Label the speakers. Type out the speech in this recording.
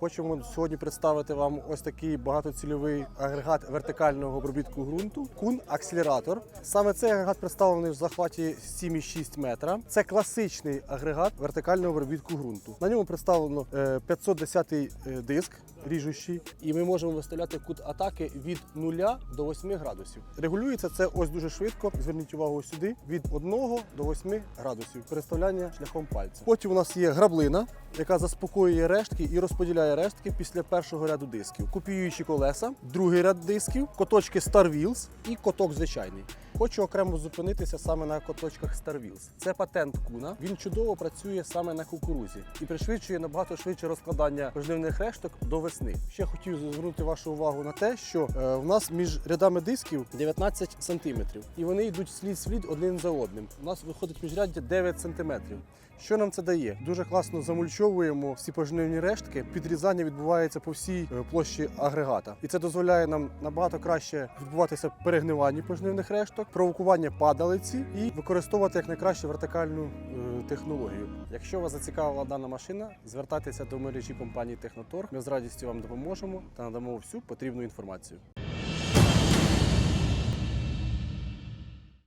Speaker 1: Хочемо сьогодні представити вам ось такий багатоцільовий агрегат вертикального обробітку ґрунту Кун акселератор. Саме цей агрегат представлений в захваті 7,6 метра. Це класичний агрегат вертикального обробітку ґрунту. На ньому представлено е, 510 диск ріжущий, і ми можемо виставляти кут атаки від 0 до 8 градусів. Регулюється це ось дуже швидко. Зверніть увагу сюди від 1 до 8 градусів. Переставляння шляхом пальця. Потім у нас є граблина, яка заспокоює рештки і розподіляє рештки після першого ряду дисків. Копіюючі колеса, другий ряд дисків, коточки Star Wheels і коток звичайний. Хочу окремо зупинитися саме на коточках Star Wheels. Це патент куна. Він чудово працює саме на кукурузі і пришвидшує набагато швидше розкладання пожнивних решток до весни. Ще хотів звернути вашу увагу на те, що е, в нас між рядами дисків 19 сантиметрів, і вони йдуть слід слід один за одним. У нас виходить міжряддя 9 сантиметрів. Що нам це дає? Дуже класно замульчовуємо всі пожнивні рештки. Підрізання відбувається по всій е, площі агрегата, і це дозволяє нам набагато краще відбуватися перегнивання пожнивних решток, провокування падалиці і використовувати як найкраще вертикальну е, технологію. Якщо вас зацікавила дана машина, звертайтеся до мережі компанії Техноторг. Ми з радістю вам допоможемо та надамо всю потрібну інформацію.